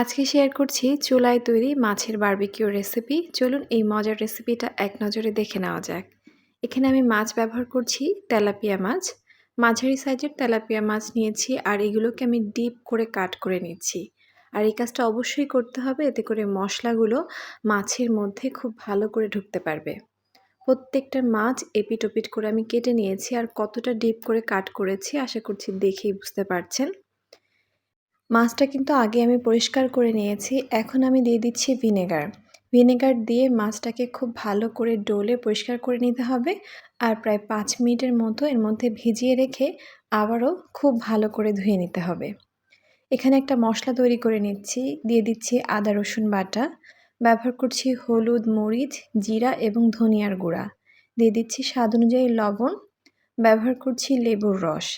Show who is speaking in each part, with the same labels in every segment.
Speaker 1: আজকে শেয়ার করছি চুলায় তৈরি মাছের বারবিকিউ রেসিপি। চলুন এই মজার রেসিপিটা এক নজরে দেখে নেওয়া যাক। এখানে আমি মাছ ব্যবহার করছি তেলাপিয়া মাছ। মাঝারি সাইজের তেলাপিয়া মাছ নিয়েছি আর এগুলোকে আমি ডিপ করে কাট করে নিচ্ছি। আর এই কাজটা অবশ্যই করতে হবে, এতে করে মশলাগুলো মাছের মধ্যে খুব ভালো করে ঢুকতে পারবে। প্রত্যেকটা মাছ এপিট ওপিট করে আমি কেটে নিয়েছি আর কতটা ডিপ করে কাট করেছি আশা করছি দেখেই বুঝতে পারছেন। মাছটা কিন্তু আগে আমি পরিষ্কার করে নিয়েছি, এখন আমি দিয়ে দিচ্ছি ভিনেগার। ভিনেগার দিয়ে মাছটাকে খুব ভালো করে ডোলে পরিষ্কার করে নিতে হবে আর প্রায় পাঁচ মিনিটের মতো এর মধ্যে ভিজিয়ে রেখে আবারও খুব ভালো করে ধুয়ে নিতে হবে। এখানে একটা মশলা তৈরি করে নিচ্ছি, দিয়ে দিচ্ছি আদা, রসুন বাটা। ব্যবহার করছি হলুদ, মরিচ, জিরা এবং ধনিয়ার গুঁড়া। দিয়ে দিচ্ছি স্বাদ অনুযায়ী লবণ। ব্যবহার করছি লেবুর রস।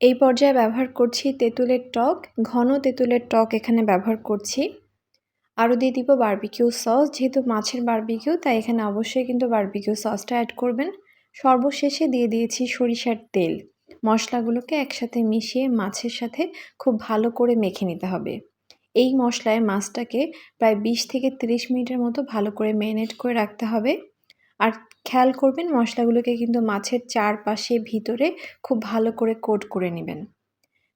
Speaker 1: এই পর্যায়ে ব্যবহার করছি তেঁতুলের টক, ঘন তেঁতুলের টক এখানে ব্যবহার করছি। আরও দিয়ে দিব বার্বিকিউ সস যেহেতু মাছের বার্বিকিউ তাই এখানে অবশ্যই কিন্তু বার্বিকিউ সসটা অ্যাড করবেন। সর্বশেষে দিয়ে দিয়েছি সরিষার তেল। মশলাগুলোকে একসাথে মিশিয়ে মাছের সাথে খুব ভালো করে মেখে নিতে হবে। এই মশলায় মাছটাকে প্রায় বিশ থেকে 30 মিনিটের মতো ভালো করে ম্যারিনেট করে রাখতে হবে। আর খেয়াল করবেন মশলাগুলোকে কিন্তু মাছের চারপাশে ভিতরে খুব ভালো করে কোট করে নেবেন।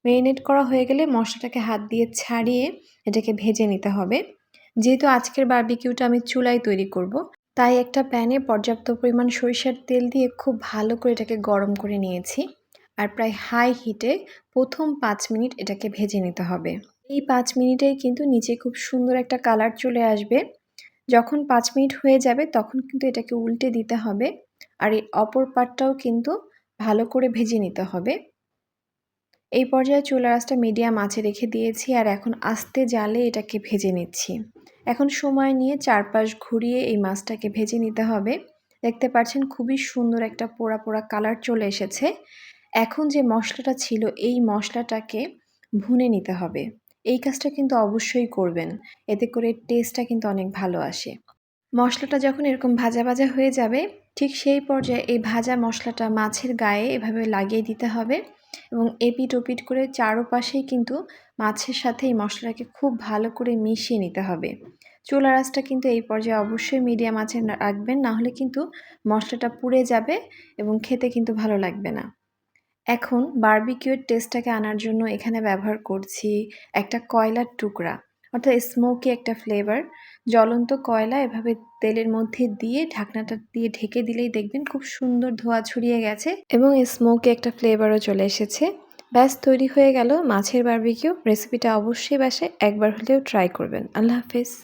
Speaker 1: মেরিনেট করা হয়ে গেলে মশলাটাকে হাত দিয়ে ছাড়িয়ে এটাকে ভেজে নিতে হবে। যেহেতু আজকের বারবিকিউটা আমি চুলায় তৈরি করব। তাই একটা প্যানে পর্যাপ্ত পরিমাণ সরিষার তেল দিয়ে খুব ভালো করে এটাকে গরম করে নিয়েছি আর প্রায় হাই হিটে প্রথম পাঁচ মিনিট এটাকে ভেজে নিতে হবে। এই পাঁচ মিনিটেই কিন্তু নিচে খুব সুন্দর একটা কালার চলে আসবে। যখন পাঁচ মিনিট হয়ে যাবে তখন কিন্তু এটাকে উল্টে দিতে হবে আর এই অপর পাটটাও কিন্তু ভালো করে ভেজে নিতে হবে। এই পর্যায়ে চুলা আঁচটা মিডিয়াম আঁচে রেখে দিয়েছি আর এখন আস্তে জালে এটাকে ভেজে নিচ্ছি। এখন সময় নিয়ে চারপাশ ঘুরিয়ে এই মাছটাকে ভেজে নিতে হবে। দেখতে পাচ্ছেন খুবই সুন্দর একটা পোড়া পোড়া কালার চলে এসেছে। এখন যে মশলাটা ছিল এই মশলাটাকে ভুনে নিতে হবে। এই কাজটা কিন্তু অবশ্যই করবেন। এতে করে টেস্টটা কিন্তু অনেক ভালো আসে। মশলাটা যখন এরকম ভাজা ভাজা হয়ে যাবে, ঠিক সেই পর্যায়ে এই ভাজা মশলাটা মাছের গায়ে এভাবে লাগিয়ে দিতে হবে এবং এপিট ওপিট করে চারোপাশেই কিন্তু মাছের সাথে এই মশলাটাকে খুব ভালো করে মিশিয়ে নিতে হবে। চুলা রাসটা কিন্তু এই পর্যায়ে অবশ্যই মিডিয়াম আছে রাখবেন, নাহলে কিন্তু মশলাটা পুড়ে যাবে এবং খেতে কিন্তু ভালো লাগবে না। এখন বারবিকিউর টেস্টটাকে আনার জন্য এখানে ব্যবহার করছি একটা কয়লার টুকরা, অর্থাৎ স্মোকি একটা ফ্লেভার জ্বলন্ত কয়লা এভাবে তেলের মধ্যে দিয়ে ঢাকনাটা দিয়ে ঢেকে দিলেই দেখবেন খুব সুন্দর ধোয়া ছড়িয়ে গেছে এবং স্মোকি একটা ফ্লেভারও চলে এসেছে। ব্যাস, তৈরি হয়ে গেল মাছের বারবিকিউ রেসিপিটা অবশ্যই বাসে একবার হলেও ট্রাই করবেন। আল্লাহ হাফেজ।